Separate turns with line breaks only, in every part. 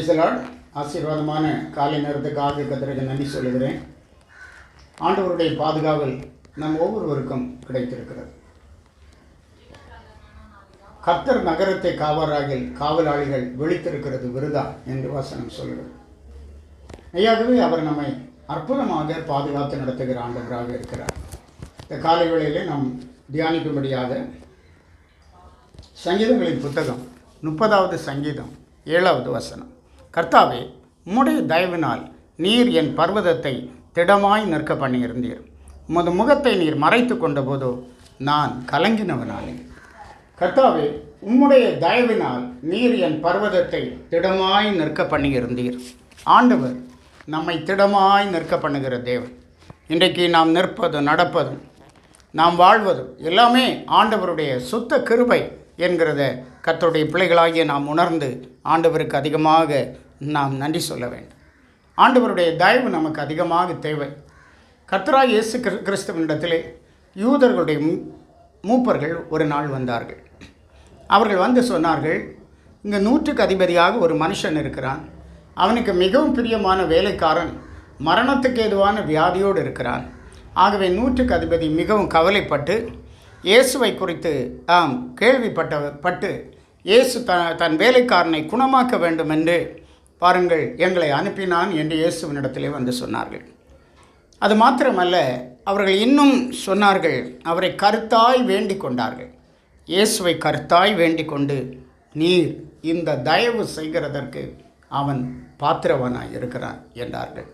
பிரைசலாட் ஆசீர்வாதமான காலை நேரத்துக்காக கத்திரிக்கு நன்றி சொல்லுகிறேன். ஆண்டவருடைய பாதுகாவல் நம் ஒவ்வொருவருக்கும் கிடைத்திருக்கிறது. கர்த்தர் நகரத்தை காவலாகில் காவலாளிகள் விழித்திருக்கிறது விருதா என்று வசனம் சொல்கிறது மெய்யாகவே அவர் நம்மை அற்புதமாக பாதுகாத்து நடத்துகிற ஆண்டவராக இருக்கிறார். இந்த காலை வேளையிலே நாம் தியானிக்கும்படியாக சங்கீதங்களின் புத்தகம் முப்பதாவது சங்கீதம் ஏழாவது வசனம். கர்த்தாவே உம்முடைய தயவினால் நீர் என் பர்வதத்தை திடமாய் நிற்க பண்ணியிருந்தீர். உமது முகத்தை நீர் மறைத்து கொண்டபோதோ நான் கலங்கினவனானே. கர்த்தாவே உம்முடைய தயவினால் நீர் என் பர்வதத்தை திடமாய் நிற்க பண்ணியிருந்தீர். ஆண்டவர் நம்மை திடமாய் நிற்க பண்ணுகிற தேவன். இன்றைக்கு நாம் நிற்பதும் நடப்பதும் நாம் வாழ்வதும் எல்லாமே ஆண்டவருடைய சுத்த கிருபை என்கிறத கத்தருடைய பிள்ளைகளாகிய நாம் உணர்ந்து ஆண்டவருக்கு அதிகமாக நாம் நன்றி சொல்ல வேண்டும். ஆண்டவருடைய தயவு நமக்கு அதிகமாக தேவை. கர்த்தராய் இயேசு கிறிஸ்- கிறிஸ்துவனிடத்திலே யூதர்களுடைய மூப்பர்கள் ஒரு நாள் வந்தார்கள். அவர்கள் வந்து சொன்னார்கள் இங்கே நூற்றுக்கு அதிபதியாக ஒரு மனுஷன் இருக்கிறான். அவனுக்கு மிகவும் பிரியமான வேலைக்காரன் மரணத்துக்கு ஏதுவான வியாதியோடு இருக்கிறான். ஆகவே நூற்றுக்கு அதிபதி மிகவும் கவலைப்பட்டு இயேசுவை குறித்து ஆம் கேள்விப்பட்ட பட்டு இயேசு த தன் வேலைக்காரனை குணமாக்க வேண்டும் என்று பாருங்கள் எங்களை அனுப்பினான் என்று இயேசுவினிடத்திலே வந்து சொன்னார்கள். அது மாத்திரமல்ல அவர்கள் இன்னும் சொன்னார்கள் அவரை கருத்தாய் வேண்டிக் கொண்டார்கள். இயேசுவை கருத்தாய் வேண்டிக் கொண்டு நீர் இந்த தயவு செய்கிறதற்கு அவன் பாத்திரவனாய் இருக்கிறான் என்றார்கள்.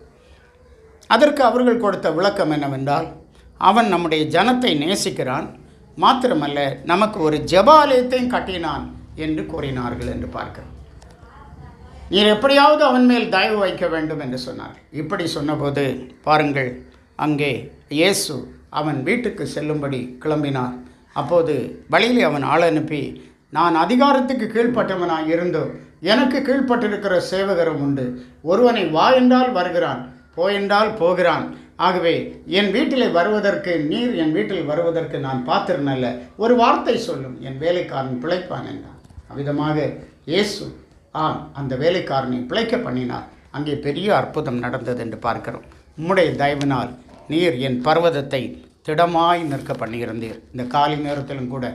அதற்கு அவர்கள் கொடுத்த விளக்கம் என்னவென்றால் அவன் நம்முடைய ஜனத்தை நேசிக்கிறான் மாத்திரமல்ல நமக்கு ஒரு ஜெபாலயத்தையும் கட்டினான் என்று கூறினார்கள் என்று பார்க்கிறோம். நீர் எப்படியாவது அவன் மேல் தயவு வைக்க வேண்டும் என்று சொன்னார். இப்படி சொன்னபோது பாருங்கள் அங்கே இயேசு அவன் வீட்டுக்கு செல்லும்படி கிளம்பினார். அப்போது வழியிலே அவன் ஆள் அனுப்பி நான் அதிகாரத்துக்கு கீழ்ப்பட்டவனாக இருந்தோ எனக்கு கீழ்ப்பட்டிருக்கிற சேவகரும் உண்டு. ஒருவனை வா என்றால் வருகிறான் போயென்றால் போகிறான். ஆகவே என் வீட்டில் வருவதற்கு நீர் என் வீட்டில் வருவதற்கு நான் பாத்திரன் ஒரு வார்த்தை சொல்லும். என் வேலைக்காரன் பிழைப்பான் என்றான். அவ்விதமாக இயேசு ஆம் அந்த வேலைக்காரனை பிழைக்க பண்ணினார். அங்கே பெரிய அற்புதம் நடந்தது என்று பார்க்கிறோம். உம்முடைய தயவினால் நீர் என் பர்வதத்தை திடமாய் நிற்க பண்ணியிருந்தீர். இந்த காலை நேரத்திலும் கூட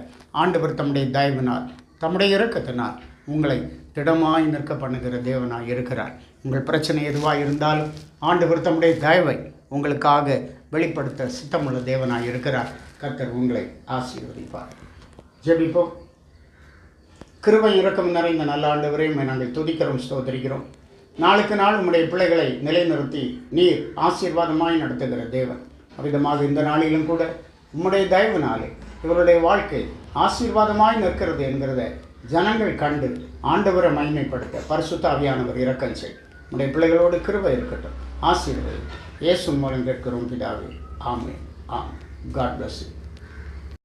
ஆண்டவர் தம்முடைய தயவினால் தம்முடைய இறக்கத்தினால் உங்களை திடமாய் நிற்க பண்ணுகிற தேவனாய் இருக்கிறார். உங்கள் பிரச்சனை எதுவாக இருந்தாலும் ஆண்டு தம்முடைய தயவை உங்களுக்காக வெளிப்படுத்த சித்தமுள்ள தேவனாய் இருக்கிறார். கர்த்தர் உங்களை ஆசீர்வதிப்பார். ஜெபிப்போம். கிருபை இறக்கம் நிறைந்த நல்ல ஆண்டவரையும் நாங்கள் துதிக்கிறோம் ஸ்தோதரிக்கிறோம் நாளுக்கு நாள் உம்முடைய பிள்ளைகளை நிலைநிறுத்தி நீர் ஆசீர்வாதமாய் நடத்துகிற தேவன். அவ்விதமாக இந்த நாளிலும் கூட உம்முடைய தயவுனாலே இவருடைய வாழ்க்கை ஆசீர்வாதமாய் நிற்கிறது என்கிறத ஜனங்கள் கண்டு ஆண்டவரை மகிமைப்படுத்த பரிசுத்தாவியானவர் இறக்கம் செய். உடைய பிள்ளைகளோடு கிருபை இருக்கட்டும். ஆசீர்வதி இயேசு மூலம் கேட்கிறோம் பிதாவே ஆமென் ஆம் காட் bless you